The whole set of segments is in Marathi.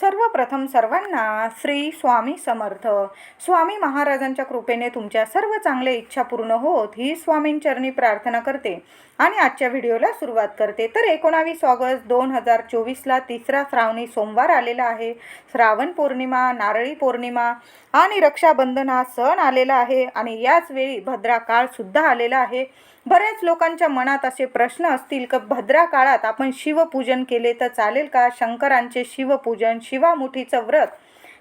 सर्वप्रथम सर्वांना श्री स्वामी समर्थ. स्वामी महाराजांच्या कृपेने तुमच्या सर्व चांगल्या इच्छा पूर्ण होत ही स्वामींचरणी प्रार्थना करते आणि आजच्या व्हिडिओला सुरुवात करते. तर एकोणावीस ऑगस्ट दोन हजार चोवीसला तिसरा श्रावणी सोमवार आलेला आहे. श्रावण पौर्णिमा नारळी पौर्णिमा आणि रक्षाबंधन हा सण आलेला आहे आणि याच वेळी भद्रा काळसुद्धा आलेला आहे. बऱ्याच लोकांच्या मनात असे प्रश्न असतील की भद्रा काळात आपण शिवपूजन केले तर चालेल का? शंकरांचे शिवपूजन शिवामुठीचं व्रत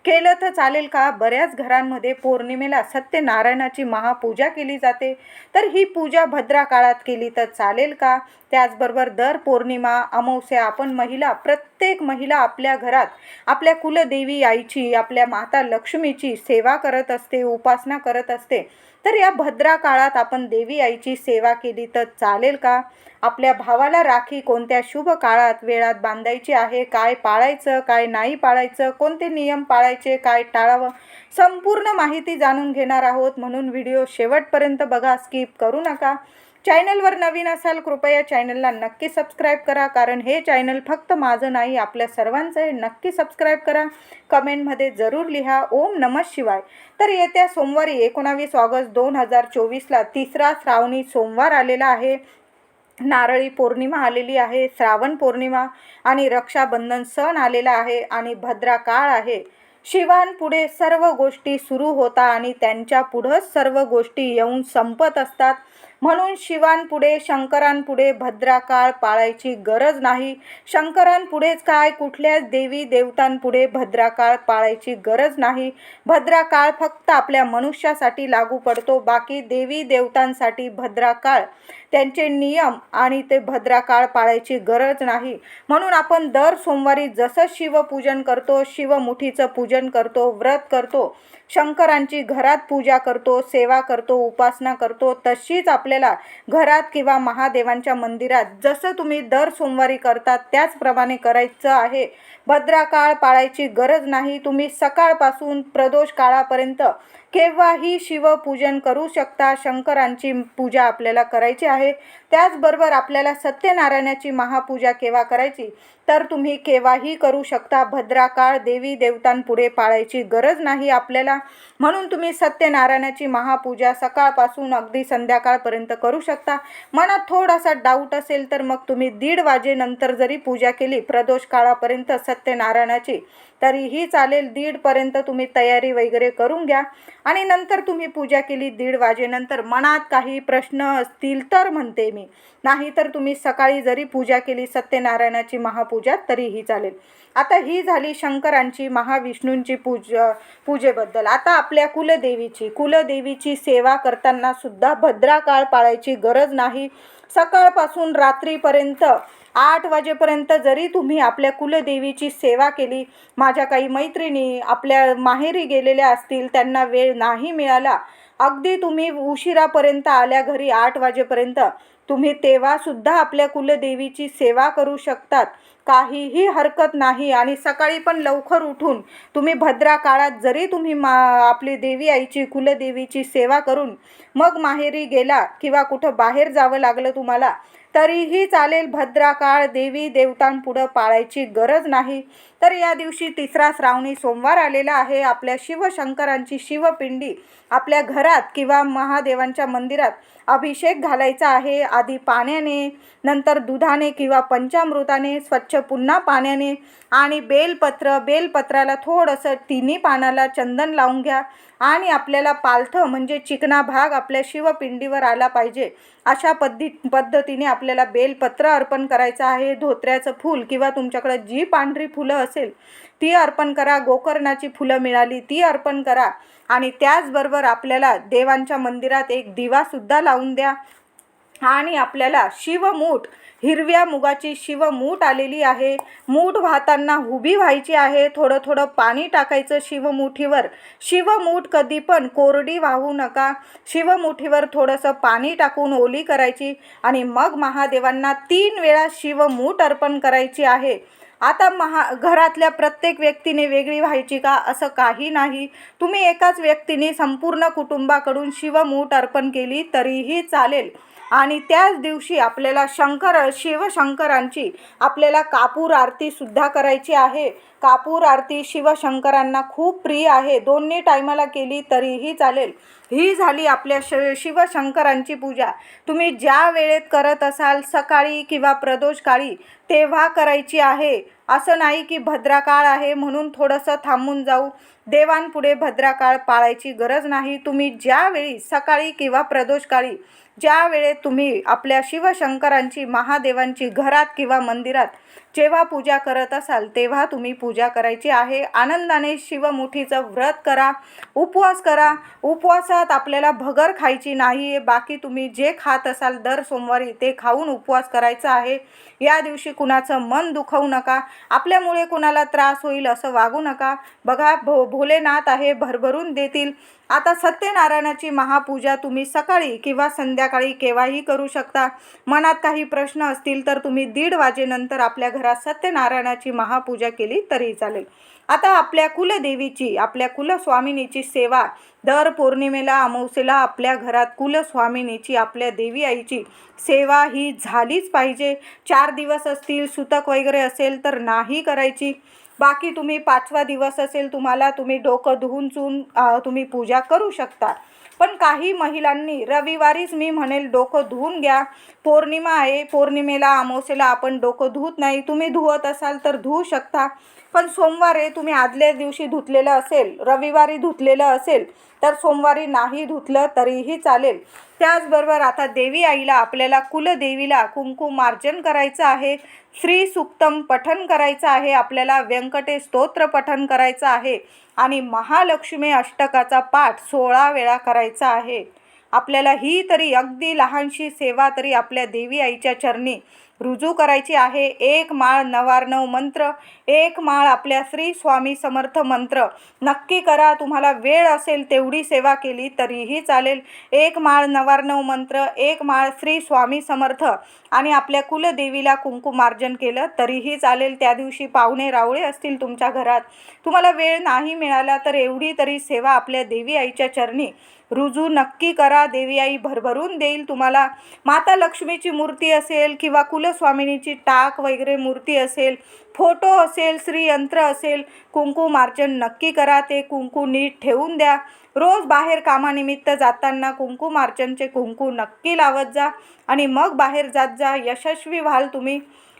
केलं तर चालेल का? बऱ्याच घरांमध्ये पौर्णिमेला सत्यनारायणाची महापूजा केली जाते. तर ही पूजा भद्रा काळात केली तर चालेल का? त्याचबरोबर दर पौर्णिमा अमावस्या आपण महिला प्रत्येक महिला आपल्या घरात आपल्या कुलदेवी आईची आपल्या माता लक्ष्मीची सेवा करत असते उपासना करत असते. तर या भद्रा काळात आपण देवी आईची सेवा केली तर चालेल का? आपल्या भावाला राखी कोणत्या शुभ काळात वेळात बांधायची आहे? काय पाळायचं काय नाही पाळायचं? कोणते नियम पाळायचे काय टाळावं? संपूर्ण माहिती जाणून घेणार आहोत. म्हणून व्हिडिओ शेवटपर्यंत बघा स्किप करू नका. चॅनलवर नवीन असाल कृपया चॅनलला नक्की सबस्क्राईब करा कारण हे चॅनल फक्त माझं नाही आपल्या सर्वांचं आहे नक्की सबस्क्राईब करा. कमेंटमध्ये जरूर लिहा ओम नमः शिवाय. तर येत्या सोमवारी एकोणावीस ऑगस्ट दोन हजार चोवीसला तिसरा श्रावणी सोमवार आलेला आहे. नारळी पौर्णिमा आलेली आहे श्रावण पौर्णिमा आणि रक्षाबंधन सण आलेला आहे आणि भद्रा काळ आहे. शिवांपुढे सर्व गोष्टी सुरू होता आणि त्यांच्या पुढंच सर्व गोष्टी येऊन संपत असतात. म्हणून शिवांपुढे शंकरांपुढे भद्राकाळ पाळायची गरज नाही. शंकरांपुढेच काय कुठल्याच देवी देवतांपुढे भद्राकाळ पाळायची गरज नाही. भद्राकाळ फक्त आपल्या मनुष्यासाठी लागू पडतो बाकी देवी देवतांसाठी भद्राकाळ त्यांचे नियम आणि ते भद्राकाळ पाळायची गरज नाही. म्हणून आपण दर सोमवारी जसं शिवपूजन करतो शिवमुठीचं पूजन करतो व्रत करतो शंकरांची घरात पूजा करतो सेवा करतो उपासना करतो तशीच आपल्याला घरात किंवा महादेवांच्या मंदिरात जसं तुम्ही दर सोमवारी करतात त्याचप्रमाणे करायचं आहे. भद्राकाळ पाळायची गरज नाही. तुम्ही सकाळपासून प्रदोष काळापर्यंत केव्हाही शिवपूजन करू शकता. शंकरांची पूजा आपल्याला करायची आहे. त्याचबरोबर आपल्याला सत्यनारायणाची महापूजा केव्हा करायची? तर तुम्ही केव्हाही करू शकता. भद्राकाळ देवी देवतांपुढे पाळायची गरज नाही आपल्याला. म्हणून तुम्ही सत्यनारायणाची महापूजा सकाळपासून अगदी संध्याकाळपर्यंत करू शकता. मनात थोडासा डाऊट असेल तर मग तुम्ही दीड वाजेनंतर जरी पूजा केली प्रदोष काळापर्यंत सत्यनारायणाची. तरीही चालेल दीडपर्यंत तुम्ही तयारी वगैरे करून घ्या. आणि नंतर तुम्ही पूजा केली दीड वाजेनंतर मनात काही प्रश्न असतील तर म्हणते मी. नाही तर तुम्ही सकाळी जरी पूजा केली सत्यनारायणाची महापूजा तरीही चालेल. आता ही झाली शंकरांची महाविष्णूंची पूज पूजेबद्दल. आता आपल्या कुलदेवीची कुलदेवीची सेवा करताना सुद्धा भद्रा काळ पाळायची गरज नाही. सकाळपासून रात्रीपर्यंत आठ वाजेपर्यंत जरी तुम्ही आपल्या कुलदेवीची सेवा केली माझ्या काही मैत्रिणी आपल्या माहेरी गेलेल्या असतील त्यांना वेळ नाही मिळाला अगदी तुम्ही उशिरापर्यंत आल्या घरी आठ वाजेपर्यंत तुम्ही तेव्हासुद्धा आपल्या कुलदेवीची सेवा करू शकतात. काहीही हरकत नाही आणि सकाळी पण लवकर उठून तुम्ही भद्रा काळात जरी तुम्ही मा आपली देवी आईची कुलदेवीची सेवा करून मग माहेरी गेला किंवा कुठं बाहेर जावं लागलं तुम्हाला तरीही चालेल भद्रा काळ देवी देवतांपुढं पाळायची गरज नाही. तर या दिवशी तिसरा श्रावणी सोमवार आलेला आहे. आपल्या शिवशंकरांची शिवपिंडी आपल्या घरात किंवा महादेवांच्या मंदिरात अभिषेक घालायचा आहे. आधी पाण्याने नंतर दुधाने किंवा पंचामृताने स्वच्छ पुन्हा पाण्याने आणि बेलपत्र बेलपत्राला थोडंसं तिन्ही पानाला चंदन लावून घ्या. आणि आपल्याला पालथं म्हणजे चिकना भाग आपल्या शिवपिंडीवर आला पाहिजे. अशा पद्धती पद्धतीने आपल्याला बेलपत्र अर्पण करायचं आहे धोत्र्याचं फूल किंवा तुमच्याकडं जी पांढरी फुलं असेल ती अर्पण करा गोकर्णाची फुलं मिळाली ती अर्पण करा आणि त्याचबरोबर आपल्याला देवांच्या मंदिरात एक दिवासुद्धा लावून द्या. आणि आपल्याला शिवमूठ हिरव्या मुगाची शिव मूठ आलेली आहे. मूठ वाहताना उभी व्हायची आहे. थोडं थोडं पाणी टाकायचं शिवमुठीवर. शिवमूठ कधी पण कोरडी वाहू नका. शिवमुठीवर थोडंसं पाणी टाकून ओली करायची आणि मग महादेवांना तीन वेळा शिवमूठ अर्पण करायची आहे. आता महा घरातल्या प्रत्येक व्यक्तीने वेगळी व्हायची का? असं काही नाही. तुम्ही एकाच व्यक्तीने संपूर्ण कुटुंबाकडून शिवमूठ अर्पण केली तरीही चालेल. आणि त्याच दिवशी आपल्याला शंकर शिवशंकरांची आपल्याला कापूर आरतीसुद्धा करायची आहे. कापूर आरती शिवशंकरांना खूप प्रिय आहे. दोन्ही टायमाला केली तरीही चालेल. ही झाली आपल्या श शिवशंकरांची पूजा. तुम्ही ज्या वेळेत करत असाल सकाळी किंवा प्रदोष काळी तेव्हा करायची आहे. असं नाही की भद्राकाळ आहे म्हणून थोडंसं थांबून जाऊ. देवांपुढे भद्राकाळ पाळायची गरज नाही. तुम्ही ज्यावेळी सकाळी किंवा प्रदोष काळी ज्या वेळेत तुम्ही आपल्या शिवशंकरांची महादेवांची घरात किंवा मंदिरात जेव्हा पूजा करत असाल तेव्हा तुम्ही पूजा करायची आहे. आनंदाने शिवमुठीचं व्रत करा उपवास करा. उपवासात आपल्याला भगर खायची नाही आहे बाकी तुम्ही जे खात असाल दर सोमवारी ते खाऊन उपवास करायचा आहे. या दिवशी कुणाचं मन दुखवू नका. आपल्यामुळे कुणाला त्रास होईल असं वागू नका. बघा भो भोलेनाथ आहे भरभरून देतील. आता सत्यनारायणाची महापूजा तुम्ही सकाळी किंवा संध्याकाळी केव्हाही करू शकता. मनात काही प्रश्न असतील तर तुम्ही दीड वाजेनंतर आपल्या घरात सत्यनारायणाची महापूजा केली तरी चालेल. आता आपल्या कुलदेवीची आपल्या कुलस्वामिनीची सेवा दर पौर्णिमेला अमावस्येला आपल्या घरात कुलस्वामिनीची आपल्या देवी आईची सेवा ही झालीच पाहिजे. चार दिवस असतील सुतक वगैरे असेल तर नाही करायची. बाकी तुम्ही पाचवा दिवस असेल तुम्हाला तुम्ही डोकं धुवून चून तुम्ही पूजा करू शकता. पण काही महिलांनी रविवारीच मी म्हणेल डोकं धुवून घ्या. पौर्णिमा आहे पौर्णिमेला अमावस्येला आपण डोकं धुत नाही. तुम्ही धुवत असाल तर धुवू शकता. पण सोमवारी तुम्ही आदल्या दिवशी धुतलेलं असेल रविवारी धुतलेलं असेल तर सोमवारी नाही धुतलं तरीही चालेल. त्याचबरोबर आता देवी आईला आपल्याला कुलदेवीला कुंकुमार्जन करायचं आहे श्री सुक्तम पठन करायचं आहे आपल्याला व्यंकटेश स्तोत्र पठन करायचं आहे आणि महालक्ष्मी अष्टकाचा पाठ सोळा वेळा करायचा आहे. आपल्याला ही तरी अगदी लहानशी सेवा तरी आपल्या देवी आईच्या चरणी रुजू करायची आहे. एक माळ नवार्णव मंत्र एक माळ आपल्या श्री स्वामी समर्थ मंत्र. नक्की करा तुम्हाला वेळ असेल तेवढी सेवा केली तरीही चालेल. एक माळ नवार्णव मंत्र एक माळ श्री स्वामी समर्थ. आणि आपल्या कुलदेवीला कुंकुमार्जन केलं तरीही चालेल. त्या दिवशी पाहुणे रावळे असतील तुमच्या घरात. तुम्हाला वेळ नाही मिळाला तर एवढी तरी सेवा आपल्या देवी आईच्या चरणी. रुजू नक्की करा देवी आई भरभरून देईल तुम्हाला. माता लक्ष्मीची मूर्ती असेल किंवा कुल कुलस्वामिनीची टाक वगैरे मूर्ती असेल फोटो असेल श्रीयंत्र असेल कुंकू मार्जन नक्की करा ते कुंकू नीट ठेवून द्या. रोज बाहेर कामानिमित्त जाताना कुंकू मार्जनचे कुंकू नक्की लावत जा आणि मग बाहेर जात जा यशस्वी व्हाल तुम्ही.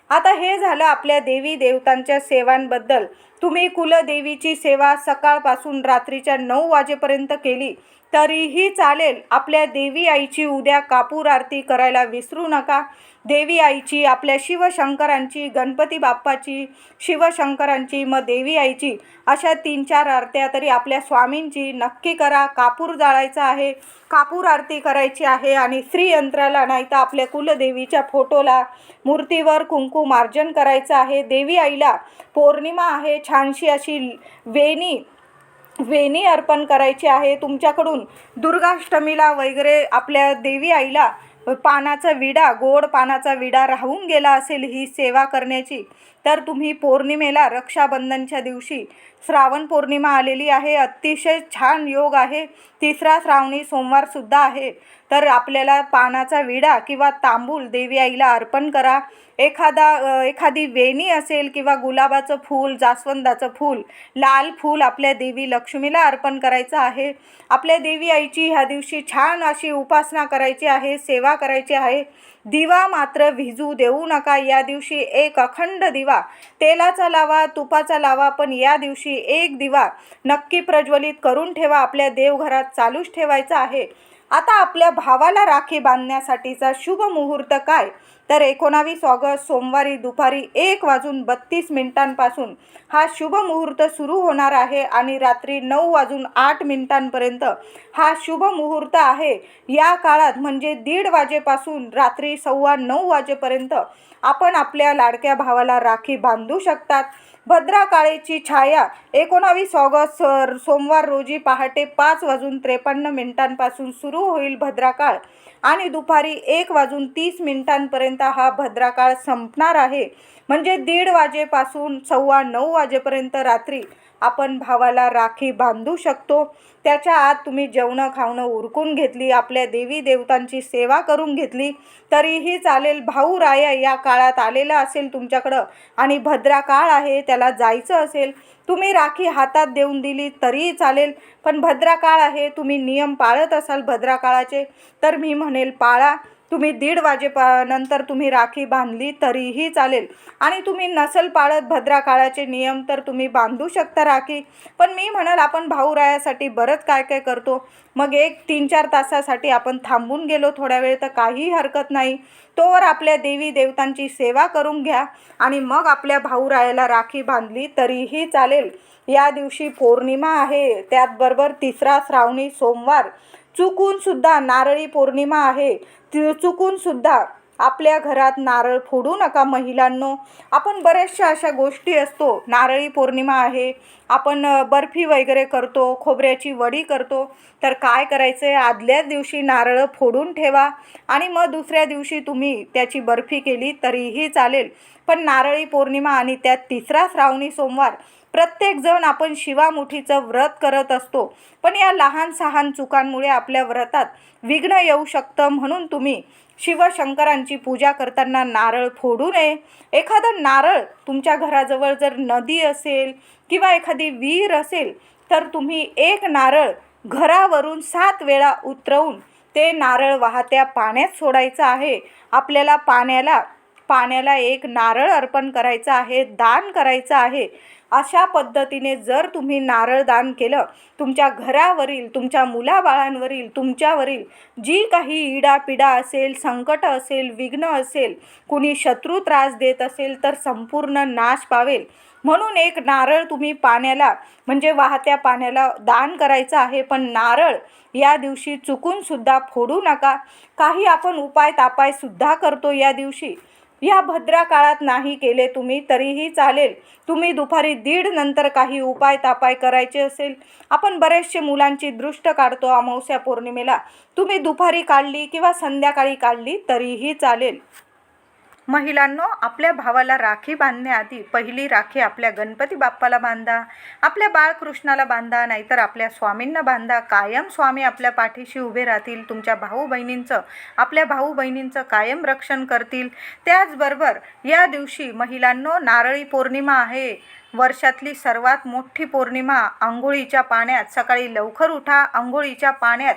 आता हे झालं आपल्या देवी देवतांच्या सेवांबद्दल. तुम्ही कुलदेवीची सेवा सकाळपासून रात्रीच्या नऊ वाजेपर्यंत केली तरीही चालेल. आपल्या देवी आईची उद्या कापूर आरती करायला विसरू नका. देवी आईची आपल्या शिवशंकरांची गणपती बाप्पाची शिवशंकरांची मग देवी आईची अशा तीन चार आरत्या तरी आपल्या स्वामींची. नक्की करा कापूर जाळायचा आहे कापूर आरती करायची आहे आणि श्रीयंत्राला नाही तर आपल्या कुलदेवीच्या फोटोला मूर्तीवर कुंकू मार्जन करायचं आहे. देवी आईला पौर्णिमा आहे छानशी अशी वेणी वेणी अर्पण करायची आहे. तुमच्याकडून दुर्गाष्टमीला वगैरे आपल्या देवी आईला पानाचा विडा गोड पानाचा विडा राहून गेला असेल ही सेवा करण्याची. तर तुम्ही पौर्णिमेला रक्षाबंधनच्या दिवशी श्रावण पौर्णिमा आलेली आहे. अतिशय छान योग आहे. तिसरा श्रावणी सोमवारसुद्धा आहे. तर आपल्याला पानाचा विडा किंवा तांबूल देवी आईला अर्पण करा. एखादा एखादी वेणी असेल किंवा गुलाबाचं फूल जास्वंदाचं फूल लाल फूल आपल्या देवी लक्ष्मीला अर्पण करायचं आहे. आपल्या देवी आईची ह्या दिवशी छान अशी उपासना करायची आहे सेवा करायची आहे. दिवा मात्र भिजू देऊ नका. या दिवशी एक अखंड दिवा. तेलाचा लावा तुपाचा लावा पण या दिवशी एक दिवा नक्की प्रज्वलित करून ठेवा. आपल्या देवघरात चालूच ठेवायचा आहे. आता आपल्या भावाला राखी बांधण्यासाठीचा शुभ मुहूर्त काय? तर एकोणावीस ऑगस्ट सोमवारी दुपारी एक वाजून बत्तीस मिनिटांपासून हा शुभ मुहूर्त सुरू होणार आहे आणि रात्री नऊ वाजून आठ मिनिटांपर्यंत हा शुभ मुहूर्त आहे. या काळात म्हणजे दीड वाजेपासून रात्री सव्वा नऊ वाजेपर्यंत आपण आपल्या लाडक्या भावाला राखी बांधू शकतात. भद्राकाळेची छाया. एकोणावीस ऑगस्ट सर सोमवार रोजी पहाटे पाच वाजून त्रेपन्न मिनिटांपासून सुरू होईल भद्राकाळ. आणि दुपारी एक वाजून तीस मिनिटांपर्यंत हा भद्राकाळ संपणार आहे. म्हणजे दीड वाजेपासून सव्वा नऊ वाजेपर्यंत रात्री. आपण भावाला राखी बांधू शकतो. त्याच्या आत तुम्ही जेवणं खावणं उरकून घेतली आपल्या देवी देवतांची सेवा करून घेतली तरीही चालेल भाऊ राया या काळात आलेला असेल तुमच्याकडं आणि भद्रा काळ आहे त्याला जायचं असेल. तुम्ही राखी हातात देऊन दिली तरीही चालेल पण भद्रा काळ आहे तुम्ही नियम पाळत असाल भद्रा काळाचे तर मी म्हणेल पाळा. तुम्ही दीड वाजेपा नंतर तुम्ही राखी बांधली तरीही चालेल. आणि तुम्ही नसल पाळत भद्रा काळाचे नियम तर तुम्ही बांधू शकता राखी. पण मी म्हणाल आपण भाऊरायासाठी बरंच काय काय करतो. मग एक तीन चार तासासाठी आपण थांबून गेलो थोड्या वेळ तर काहीही हरकत नाही. तोवर आपल्या देवी देवतांची सेवा करून घ्या. आणि मग आपल्या भाऊरायाला राखी बांधली तरीही चालेल. या दिवशी पौर्णिमा आहे. त्याचबरोबर तिसरा श्रावणी सोमवार. चुकूनसुद्धा नारळी पौर्णिमा आहे. चुकून सुद्धा आपल्या घरात नारळ फोडू नका महिलांनो. आपण बऱ्याचशा अशा गोष्टी असतो. नारळी पौर्णिमा आहे. आपण बर्फी वगैरे करतो खोबऱ्याची वडी करतो. तर काय करायचं आहे आदल्याच दिवशी नारळ फोडून ठेवा आणि मग दुसऱ्या दिवशी तुम्ही त्याची बर्फी केली तरीही चालेल. पण नारळी पौर्णिमा आणि त्यात तिसरा श्रावणी सोमवार प्रत्येकजण आपण शिवामुठीचं व्रत करत असतो. पण या लहान सहान चुकांमुळे आपल्या व्रतात विघ्न येऊ शकतं म्हणून तुम्ही शिवशंकरांची पूजा करताना नारळ फोडू नये. एखादं नारळ तुमच्या घराजवळ जर नदी असेल किंवा एखादी विहीर असेल तर तुम्ही एक नारळ घरावरून सात वेळा उतरवून ते नारळ वाहत्या पाण्यात सोडायचं आहे. आपल्याला पाण्याला पाण्याला एक नारळ अर्पण करायचं आहे दान करायचं आहे. अशा पद्धतीने जर तुम्ही नारळ दान केलं तुमच्या घरावरील तुमच्या मुलाबाळांवरील तुमच्यावरील जी काही इडापिडा असेल संकट असेल विघ्न असेल कुणी शत्रू त्रास देत असेल तर संपूर्ण नाश पावेल. म्हणून एक नारळ तुम्ही पाण्याला म्हणजे वाहत्या पाण्याला दान करायचं आहे पण नारळ या दिवशी चुकूनसुद्धा फोडू नका. काही आपण उपाय तापायसुद्धा करतो या दिवशी. या भद्रा काळात नाही केले तुम्ही तरीही चालेल. तुम्ही दुपारी दीड नंतर काही उपाय तापाय करायचे असेल. आपण बरेचसे मुलांची दृष्ट काढतो अमावस्या पौर्णिमेला. तुम्ही दुपारी काढली किंवा संध्याकाळी काढली तरीही चालेल. महिलांनो आपल्या भावाला राखी बांधण्याआधी पहिली राखी आपल्या गणपती बाप्पाला बांधा आपल्या बाळकृष्णाला बांधा नाहीतर आपल्या स्वामींना बांधा. कायम स्वामी आपल्या पाठीशी उभे राहतील तुमच्या भाऊ बहिणींचं आपल्या भाऊ बहिणींचं कायम रक्षण करतील. त्याचबरोबर या दिवशी महिलांनो नारळी पौर्णिमा आहे. वर्षातली सर्वात मोठी पौर्णिमा आंघोळीच्या पाण्यात. सकाळी लवकर उठा आंघोळीच्या पाण्यात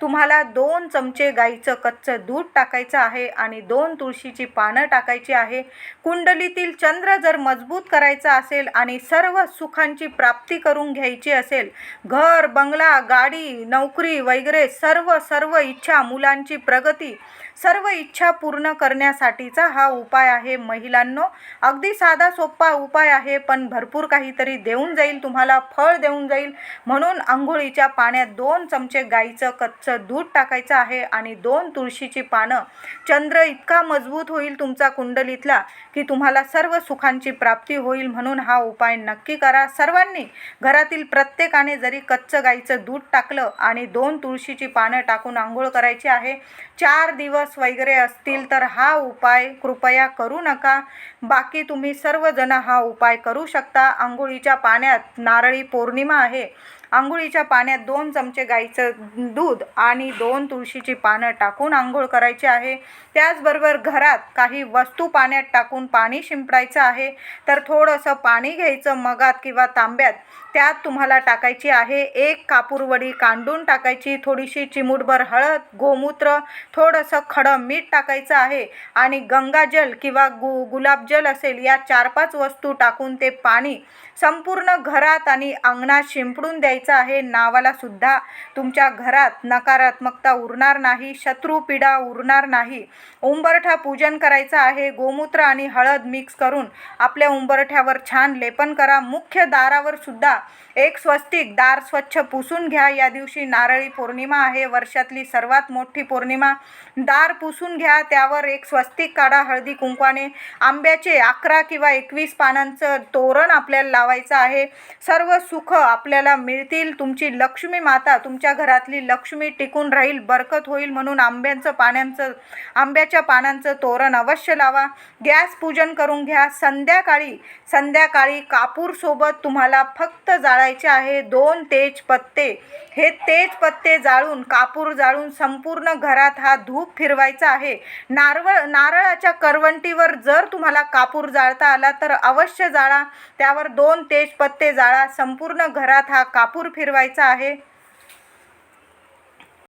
तुम्हाला दोन चमचे गाईचं कच्चं दूध टाकायचं आहे आणि दोन तुळशीची पानं टाकायची आहे. कुंडलीतील चंद्र जर मजबूत करायचा असेल आणि सर्व सुखांची प्राप्ती करून घ्यायची असेल घर बंगला गाडी नोकरी वगैरे सर्व सर्व इच्छा मुलांची प्रगती सर्व इच्छा पूर्ण करण्यासाठीचा हा उपाय आहे महिलांनो. अगदी साधा सोपा उपाय आहे पण भरपूर काहीतरी देऊन जाईल तुम्हाला फळ देऊन जाईल. म्हणून आंघोळीच्या पाण्यात दोन चमचे गाईचं कच्चं दूध टाकायचं आहे आणि दोन तुळशीची पानं. चंद्र इतका मजबूत होईल तुमचा कुंडलीतला की तुम्हाला सर्व सुखांची प्राप्ती होईल म्हणून हा उपाय नक्की करा. सर्वांनी घरातील प्रत्येकाने जरी कच्चं गाईचं दूध टाकलं आणि दोन तुळशीची पानं टाकून आंघोळ करायची आहे चार दिवस वगैरे असतील तर हा उपाय कृपया करू नका. बाकी तुम्ही सर्वजण हा उपाय करू शकता. आंघोळीच्या पाण्यात नारळी पौर्णिमा आहे. आंघोळीच्या पाण्यात दोन चमचे गाईचं दूध आणि दोन तुळशीची पानं टाकून आंघोळ करायची आहे. त्याचबरोबर घरात काही वस्तू पाण्यात टाकून पाणी शिंपडायचं आहे. तर थोडंसं पाणी घ्यायचं मगात किंवा तांब्यात. त्यात तुम्हाला टाकायची आहे एक कापूरवडी कांडून टाकायची थोडीशी चिमूटभर हळद गोमूत्र थोडंसं खडं मीठ टाकायचं आहे आणि गंगाजल किंवा गु गुलाबजल असेल या चार पाच वस्तू टाकून ते पाणी संपूर्ण घरात आणि अंगणात शिंपडून द्यायचं आहे नावाला सुद्धा तुमच्या घरात नकारात्मकता उरणार नाही शत्रू पीडा उरणार नाही. उंबरठा पूजन करायचं आहे गोमूत्र आणि हळद मिक्स करून आपल्या उंबरठ्यावर छान लेपन करा. मुख्य दारावर सुद्धा एक स्वस्तिक दार स्वच्छ पुसून घ्या. या दिवशी नारळी पौर्णिमा आहे वर्षातली सर्वात मोठी पौर्णिमा. दार पुसून घ्या त्यावर एक स्वस्तिक काढा हळदी कुंकवाने. आंब्याचे अकरा किंवा एकवीस पानांचं तोरण आपल्याला लावायचं आहे. सर्व सुख आपल्याला मिळ येथील तुमची लक्ष्मी माता तुमच्या घरातली लक्ष्मी टिकून राहील बरकत होईल म्हणून आंब्यांचं पाण्याचं आंब्याच्या पानांचं तोरण अवश्य लावा. गॅस पूजन करून घ्या. संध्याकाळी संध्याकाळी कापूरसोबत तुम्हाला फक्त जाळायचे आहे दोन तेज पत्ते. हे तेज पत्ते जाळून कापूर जाळून संपूर्ण घरात हा धूप फिरवायचा आहे. नारळ नारळाच्या करवंटीवर जर तुम्हाला कापूर जाळता आला तर अवश्य जाळा. त्यावर दोन तेज पत्ते जाळा. संपूर्ण घरात हा कापूर फिरवायचा आहे.